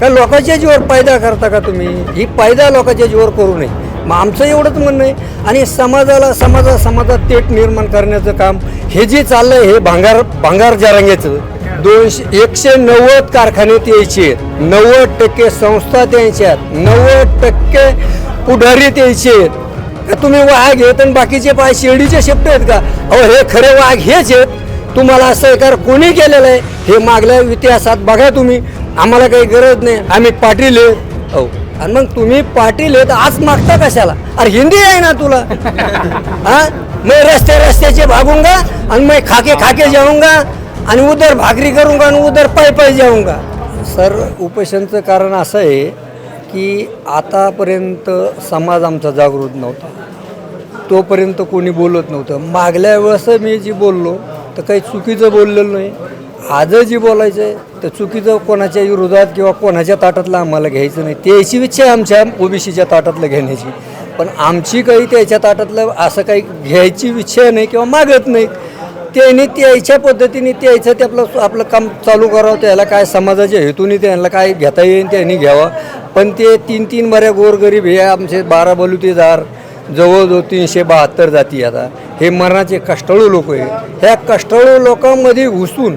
का लोकांच्या जीवर पायदा करता का तुम्ही? ही पायदा लोकांच्या जीवर करू नये. मग आमचं एवढंच म्हणणं आहे. आणि समाजाला समाजा समाजात तेट निर्माण करण्याचं काम हे जे चाललंय हे भांगार भांगार जरांगेचं दोनशे एकशे नव्वद कारखाने यायचे आहेत. नव्वद टक्के संस्था त्यांच्या आहेत. नव्वद टक्के पुढारीत यायचे आहेत. का तुम्ही वाघ आहेत आणि बाकीचे पाय शिर्डीचे शेपटे आहेत का? अहो हे खरे वाघ हेच आहेत. तुम्हाला सहकार कोणी केलेलं आहे? हे मागल्या इतिहासात बघा तुम्ही. आम्हाला काही गरज नाही. आम्ही पाटील आहेत हो. आणि मग तुम्ही पाटील आहेत आज मागता कशाला? अरे हिंदी आहे ना तुला. हा? मैं रस्ते रस्त्याचे भागूंगा आणि मैं खाके खाके जाऊंगा आणि उधर भाकरी करूंगा आणि उधर पाय पाय जाऊंगा सर उपोषणचं कारण असं आहे की आतापर्यंत समाज आमचा जागृत नव्हता. तोपर्यंत कोणी बोलत नव्हतं. मागल्या वेळेस मी जी बोललो तर काही चुकीचं बोललेलं नाही. आज जी बोलायचं आहे तर चुकीचं कोणाच्या विरोधात किंवा कोणाच्या ताटातलं आम्हाला घ्यायचं नाही. त्याची इच्छा आमच्या ओबीसीच्या ताटातलं घेण्याची. पण आमची काही त्याच्या ताटातलं असं काही घ्यायची इच्छा नाही किंवा मागत नाही. त्यांनी त्याच्या पद्धतीने त्याचं ते आपलं आपलं काम चालू करावं त्याला काय समाजाच्या हेतूने त्यांना काय घेता येईल त्यांनी घ्यावं. पण ते तीन तीन बऱ्या गोरगरीब हे आमचे बारा बलुतेदार जवळजवळ तीनशे बहात्तर जाती आता. हे मरणाचे कष्टाळू लोक आहे ह्या कष्टाळू लोकांमध्ये घुसून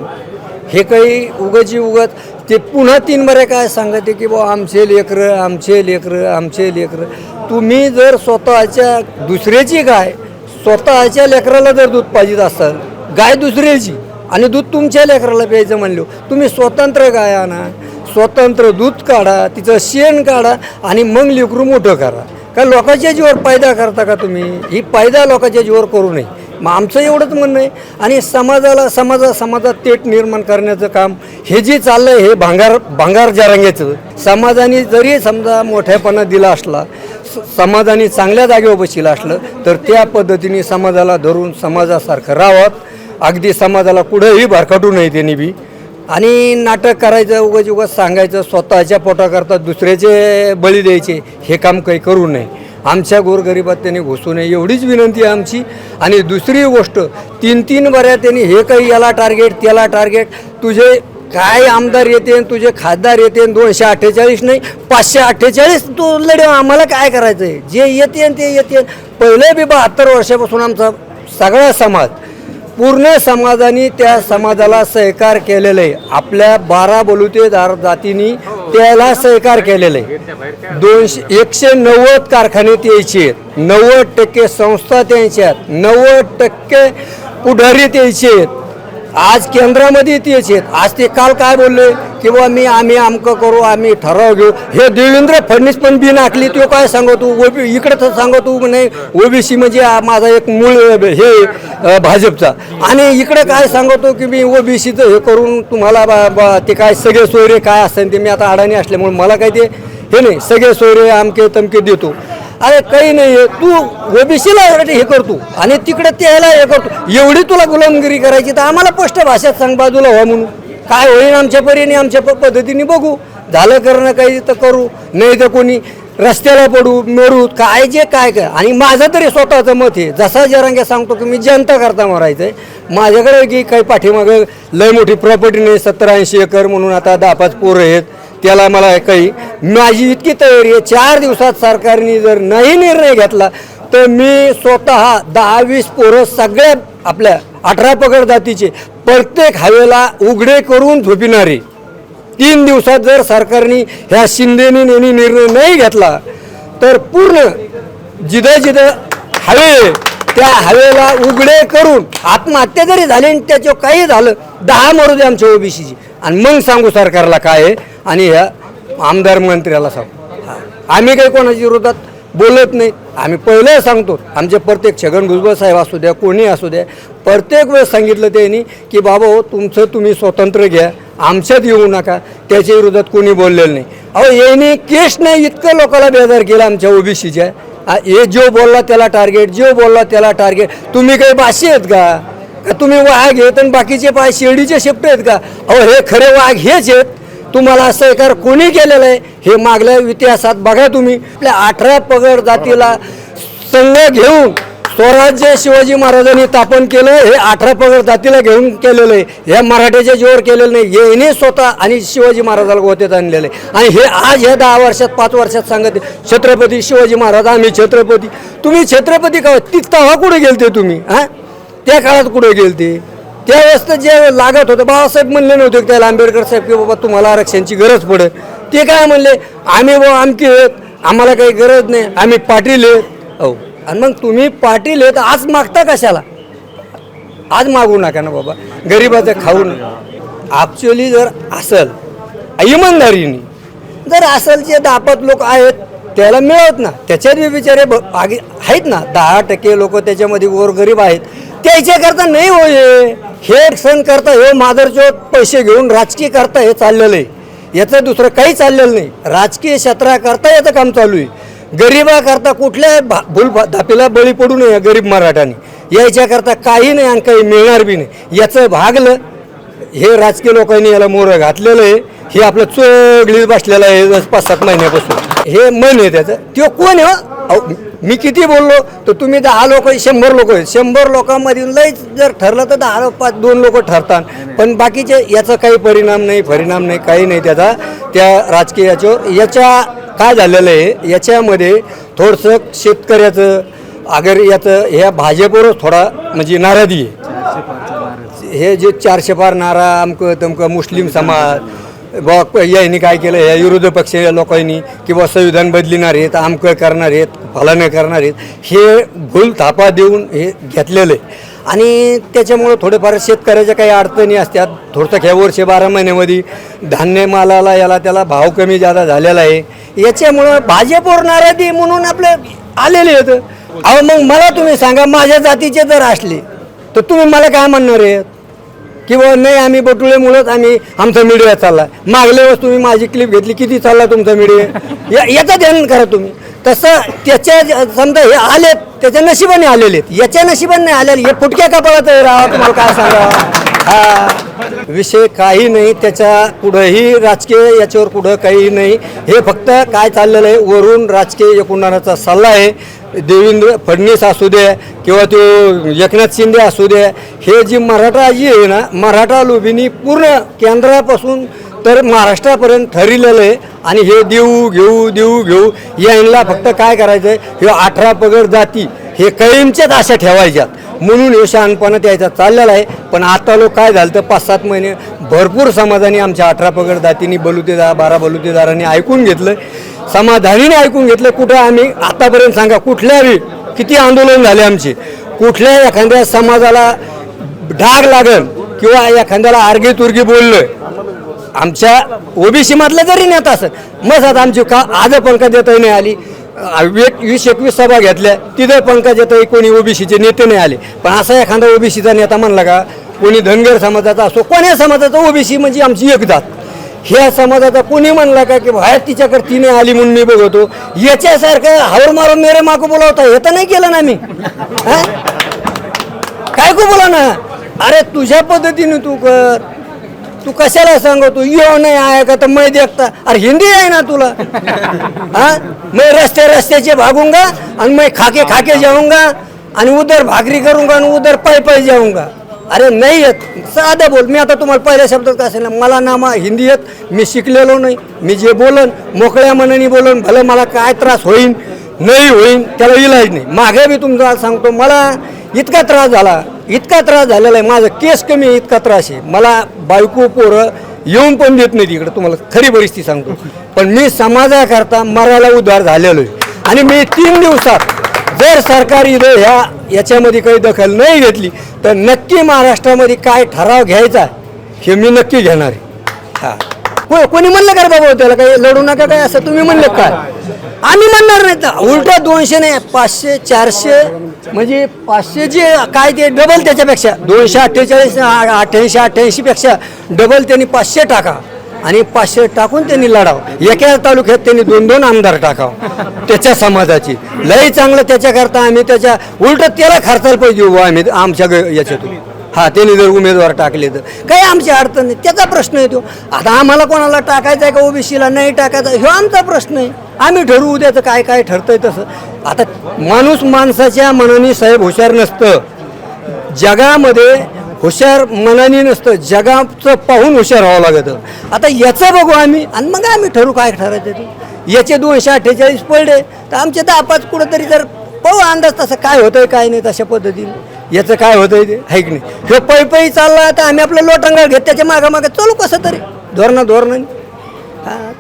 हे काही उगाची उगत ते पुन्हा तीन बऱ्या काय सांगते की बा आमचे लेकरं आमचे लेकरं आमचे लेकरं. तुम्ही जर स्वतःच्या दुसऱ्याची गाय स्वतःच्या लेकराला जर दूध पाहिजे असाल गाय दुसऱ्याची आणि दूध तुमच्या लेकराला प्यायचं म्हणलो तुम्ही स्वतंत्र गाय आणा स्वतंत्र दूध काढा तिचं शेण काढा आणि मग लेकरू मोठं करा. का लोकांच्या जीवर पायदा करता का तुम्ही? ही पायदा लोकांच्या जीवर करू नये. मग आमचं एवढंच म्हणणं आहे. आणि समाजाला समाजा समाजात तेट निर्माण करण्याचं काम हे जे चाललंय हे भांगार भांगार जारंग्याचं समाजाने जरी समजा मोठ्यापणा दिला असला स- समाजाने चांगल्या जागेवर बसलं असलं तर त्या पद्धतीने समाजाला धरून समाजासारखं राहावं. अगदी समाजाला कुठंही भरकटू नये त्यांनी बी. आणि नाटक करायचं उगाच उगाच सांगायचं स्वतःच्या पोटाकरता दुसऱ्याचे बळी द्यायचे हे काम काही करू नये. आमच्या गोरगरिबात त्यांनी घुसू नये. एवढीच विनंती आहे आमची. आणि दुसरी गोष्ट तीन तीन बऱ्या त्यांनी हे काही याला टार्गेट त्याला टार्गेट तुझे काय आमदार येते आणि तुझे खासदार येते आणि दोनशे अठ्ठेचाळीस नाही पाचशे अठ्ठेचाळीस तू लढे आम्हाला काय करायचं आहे जे येते आणि ते येते. पहिले बी बहात्तर वर्षापासून आमचा सगळा समाज पूर्ण समाजाने त्या समाजाला सहकार केलेलं आहे. आपल्या बारा बलुतेदार जातींनी त्याला सहकार केलेलं. आहे दोनशे एकशे नव्वद कारखाने त्याचे आहेत नव्वद टक्के संस्था त्यांच्या आहेत नव्वद टक्के पुढारी त्याचे. आहेत आज केंद्रामध्ये तेच आहेत आज ते काल काय बोलले? की बुवा मी आम्ही आमकं करू आम्ही ठराव घेऊ. हे देवेंद्र फडणवीस पण बिन आखली तो काय सांगतो? ओबी इकडे तर सांगतो नाही ओबीसी म्हणजे माझा एक मूळ हे भाजपचा. आणि इकडे काय सांगतो की मी ओबीसीचं हे करून तुम्हाला बा- बा- ते काय सगळे सोयरे काय असेल ते मी आता अडाणी असल्यामुळे मला काय ते हे नाही सगळे सोयरे आमके तमके देतो. अरे काही नाही आहे तू ओबीसीला हे करतो आणि तिकडे त्याला हे करतो. एवढी तुला गुलामगिरी करायची तर आम्हाला स्पष्ट भाषेत सांग बाजूला व्हा म्हणून. काय होईल आमच्या परीने आमच्या पद्धतीने बघू. झालं करणं काही तर करू नाही तर कोणी रस्त्याला पडू मरू काय जे काय काय आणि माझं तरी स्वतःचं मत आहे. जसा जरांगे सांगतो की मी जनता करता मारायचं आहे माझ्याकडे की काही पाठीमागं लय मोठी प्रॉपर्टी नाही सत्तर ऐंशी एकर म्हणून आता दहा पाच पोरं आहेत. त्याला मला काही माझी इतकी तयारी आहे चार दिवसात सरकारने जर नाही निर्णय घेतला तर मी स्वतः दहा वीस पोरं सगळ्या आपल्या अठरा पगड जातीचे प्रत्येक हवेला उघडे करून झोपिणारे. तीन दिवसात जर सरकारने ह्या शिंदेने नेहमी निर्णय नाही घेतला तर पूर्ण जिथं जिथं हवे त्या हवेला उघडे करून आत्महत्या जरी झाली आणि त्याच्यावर काही झालं दहा मरू दे आमच्या ओबीसीची आणि मग सांगू सरकारला काय आहे? आणि ह्या आमदार मंत्र्याला सांगू आम्ही काही कोणाच्या विरोधात बोलत नाही. आम्ही पहिलं सांगतो आमचे प्रत्येक छगन भुजबळ साहेब असू द्या कोणी असू द्या प्रत्येक वेळेस सांगितलं त्यांनी की बाबा हो तुमचं तुम्ही स्वतंत्र घ्या आमच्यात येऊ नका त्याच्या विरोधात कोणी बोललेलं नाही. अहो यांनी केस नाही इतकं लोकांना बेजार केला आमच्या ओबीसीच्या. हे जो बोलला त्याला टार्गेट जो बोलला त्याला टार्गेट तुम्ही काही बाशी आहेत का? तुम्ही वाघ आहेत आणि बाकीचे पाय शिर्डीचे शेपटे आहेत का? अहो हे खरे वाघ हेच आहेत. तुम्हाला सहकार कोणी केलेलं आहे हे मागल्या इतिहासात बघा तुम्ही. आपल्या अठरा पगड जातीला संघ घेऊन स्वराज्य शिवाजी महाराजांनी स्थापन केलं हे अठरा पगड जातीला घेऊन केलेलं आहे. हे मराठ्याच्या जीवर केलेलं नाही. येणे स्वतः आणि शिवाजी महाराजाला गोत्यात आणलेलं आहे. आणि हे आज ह्या दहा वर्षात पाच वर्षात सांगत आहे, छत्रपती शिवाजी महाराज आम्ही छत्रपती. तुम्ही छत्रपती का? ती तव्हा कुठे गेलते तुम्ही हां? त्या काळात कुठे गेलते? त्यावेळेस तर जे लागत होतं बाबासाहेब म्हणले नव्हते त्याला आंबेडकर साहेब की बाबा तुम्हाला आरक्षणची गरज पडेल. ते काय म्हणले आम्ही बाबा आमकी आहेत आम्हाला काही गरज नाही आम्ही पाटील आहेत. हो आणि मग तुम्ही पाटील आहेत आज मागता कशाला? आज मागू नका ना बाबा गरिबाचं नका. ॲक्च्युली जर असल इमानदारीने जर असलचे दापत लोक आहेत त्याला मिळत ना त्याच्यात बी बिचारे ब- आगे आहेत ना दहा टक्के लोक त्याच्यामध्ये गोरगरीब आहेत त्याच्याकरता नाही होय हे सण करता हे मादरचोत पैसे घेऊन राजकीय करता हे चाललेलं आहे. याचं दुसरं काही चाललेलं नाही. राजकीय क्षेत्राकरता याचं काम चालू आहे. गरिबाकरता कुठल्या भा भूल धापीला बळी पडू नये गरीब मराठाने. याच्याकरता काही नाही आणि काही मिळणार बी नाही. याचं भागलं हे राजकीय लोकांनी याला मोरं घातलेलं आहे. हे आपलं चोगली बसलेलं आहे पाच सात महिन्यापासून. हे मन आहे त्याचं. तो कोण आहे हो? अहो, मी किती बोललो तर तुम्ही दहा लोक शंभर लोक आहेत. शंभर लोकांमधून लई जर ठरलं तर दहा पाच दोन लोक ठरतात. पण बाकीचे याचा काही परिणाम नाही परिणाम नाही काही नाही त्याचा. त्या राजकीय याच्यावर याच्या काय झालेलं आहे याच्यामध्ये थोडंसं शेतकऱ्याचं अगर याचं ह्या भाजपवरच थोडा म्हणजे नाराजी आहे. हे जे चारशे पार नारा अमकं तमकं मुस्लिम समाज बा यांनी काय केलं? या विरोधी पक्ष लोकांनी किंवा संविधान बदलिणार आहेत आमकं करणार आहेत फलानं करणार आहेत हे भूल थापा देऊन हे घेतलेलं आहे. आणि त्याच्यामुळं थोडेफार शेतकऱ्याच्या काही अडचणी असतात. थोडंसं ह्या वर्षी बारा महिन्यामध्ये धान्य मालाला याला त्याला भाव कमी जादा झालेला आहे. याच्यामुळं भाजपवर नाराजी म्हणून आपलं आलेले आहेत. अहो मग मला तुम्ही सांगा माझ्या जातीचे जर असले तर तुम्ही मला काय म्हणणार आहेत? की बाबा नाही आम्ही बटुळेमुळंच आम्ही आमचा मीडिया चालला मागल्या वेळेस तुम्ही माझी क्लिप घेतली किती चालला तुमचा मीडिया या याचा ध्यान करा तुम्ही. तसं त्याच्या समजा हे आलेत त्याच्या नशिबाने आलेले आहेत. याच्या नशिबाने आलेले. हे फुटक्या कपाळात आहे तुम्हाला काय सांगा? हा. विषय काही नाही त्याच्या पुढंही राजकीय याच्यावर पुढं काही नाही. हे फक्त काय चाललेलं आहे वरून राजकीय एकूणाचा सल्ला आहे. देवेंद्र फडणवीस असू दे किंवा तो एकनाथ शिंदे असू दे हे जी मराठा जी आहे ना मराठा लोभीनी पूर्ण केंद्रापासून तर महाराष्ट्रापर्यंत ठरलेलं आहे आणि हे देऊ घेऊ देऊ घेऊ यांना फक्त काय करायचं आहे हे अठरा पगड जाती. हे कैमच्याच आशा ठेवायच्यात. म्हणून हे शहाणपणा त्याचा चाललेला आहे. पण आता लोक काय झालं तर पाच सात महिने भरपूर समाजाने आमच्या अठरा पगड जातींनी बलुतेदार बारा बलुतेदारांनी ऐकून घेतलं. समाधानीने ऐकून घेतलं. कुठं आम्ही आतापर्यंत सांगा कुठल्याही किती आंदोलन झाले आमचे. कुठल्या एखाद्या समाजाला डाग लागल किंवा एखाद्याला आरगी तुर्गी बोललोय. आमच्या ओबीसी मधलं जरी नेता असत मग आता आमची का आज पण पंकजाताई नाही आली. वीस एकवीस सभा घेतल्या. तिथे पंकजाताई कोणी ओबीसीचे नेते नाही आले. पण असा एखादा ओबीसीचा नेता म्हणला का कोणी धनगर समाजाचा असो कोण्या समाजाचा ओबीसी म्हणजे आमची एक जात. ह्या समाजाचा कोणी म्हणला का की बाहेर तिच्याकडे तिने आली म्हणून मी बघतो. याच्यासारखं हावर मारून मेरे मागो बोलावता हे तर नाही केलं ना मी. काय को बोला ना? अरे तुझ्या पद्धतीने तू कर. तू कशाला सांगतो यो नाही आहे का? तर मैं देखता. अरे हिंदी आहे ना तुला. हा? मैं रस्ते रस्त्याचे भागूंगा आणि मैं खाके खाके जाऊंगा आणि उधर भाकरी करूंगा आणि उधर पाय पाय जाऊंगा अरे नाही येत. साधं बोल. मी आता तुम्हाला पहिल्या शब्दात काय सांगितलं मला ना मा हिंदी येत. मी शिकलेलो नाही. मी जे बोलन मोकळ्या मनाने बोलन भलं मला काय त्रास होईन नाही होईन त्याला इलाज नाही. मागे मी तुमचा सांगतो मला इतका त्रास झाला इतका त्रास झालेला आहे माझं केस कमी आहे, इतका त्रास आहे. मला बायको पोरं येऊन पण देत नाही तिकडे तुम्हाला खरी परिस्थिती सांगतो. पण मी समाजाकरता मरायला उद्धार झालेलो आहे. आणि मी तीन दिवसात जर सरकार इथं ह्या याच्यामध्ये काही दखल नाही घेतली तर नक्की महाराष्ट्रामध्ये काय ठराव घ्यायचा हे मी नक्की घेणार आहे. हा. कोणी म्हणलं का बाबा त्याला काही लढू नका काय असं? तुम्ही म्हणलं काय आम्ही म्हणणार नाही तर. उलटा दोनशे नाही पाचशे चारशे म्हणजे पाचशे जे काय ते डबल त्याच्यापेक्षा. दोनशे अठ्ठेचाळीस अठ्ठ्याऐंशी अठ्ठ्याऐंशी पेक्षा डबल त्यांनी पाचशे टाका. आणि पाचशे टाकून त्यांनी लढावं. एका तालुक्यात त्यांनी दोन दोन आमदार टाकावं. त्याच्या समाजाची. लई चांगलं त्याच्याकरता आम्ही त्याच्या उलट त्याला खर्चायला पाहिजे आम्ही आमच्या याच्यातून. हा त्यांनी जर उमेदवार टाकले तर. काही आमची अडचण नाही. त्याचा प्रश्न येतो. आता आम्हाला कोणाला टाकायचा आहे का ओबीसीला? नाही टाकायचा. ह्यो आमचा प्रश्न आहे. आम्ही ठरवू उद्याचं काय काय ठरतंय तसं. आता माणूस माणसाच्या मनाने साहेब हुशार नसतं. जगामध्ये हुशार मनाने नसतं. जगाचं पाहून हुशार व्हावं लागतं. आता याचं बघू आम्ही. आणि मग आम्ही ठरवू काय ठरायचं ते. याचे दोनशे अठ्ठेचाळीस पडले. तर आमचे दहा पाच कुठंतरी जर पाहू अंदाज तसं काय होतं आहे काय नाही तशा पद्धतीने. याचं काय होतंय ते? आहे की नाही? हे पै पै चालला तर आम्ही आपलं लोटंगा घेत त्याच्या मागं मागं चालू कसं तरी. धोरणं धोरणं.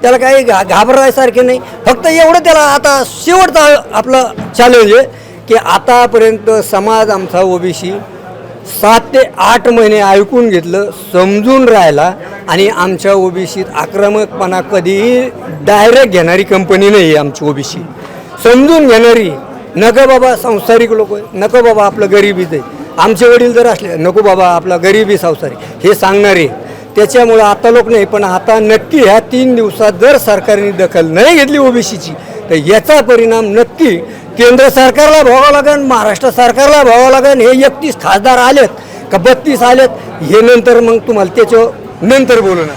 त्याला काही घा घाबरायसारखे नाही. फक्त एवढं त्याला आता शेवटचा आपलं चॅलेंज आहे की आतापर्यंत समाज आमचा ओबीसी सात ते आठ महिने ऐकून घेतलं समजून राहिला आणि आमच्या ओबीसीत आक्रमकपणा कधीही डायरेक्ट घेणारी कंपनी नाही आहे आमची ओबीसी समजून घेणारी नको बाबा संसारिक लोक नको बाबा आपलं गरिबीच आहे. आमचे वडील जर असले नको बाबा आपला गरिबी संसारिक. हे सांगणारे त्याच्यामुळं आता लोक नाही पण आता नक्की ह्या तीन दिवसात जर सरकारने दखल नाही घेतली ओबीसीची तर याचा परिणाम नक्की केंद्र सरकारला भोगावं लागेल महाराष्ट्र सरकारला भोगावं लागेल. हे एकतीस खासदार आलेत का बत्तीस आलेत हे नंतर मग तुम्हाला त्याच्या नंतर बोलू ना.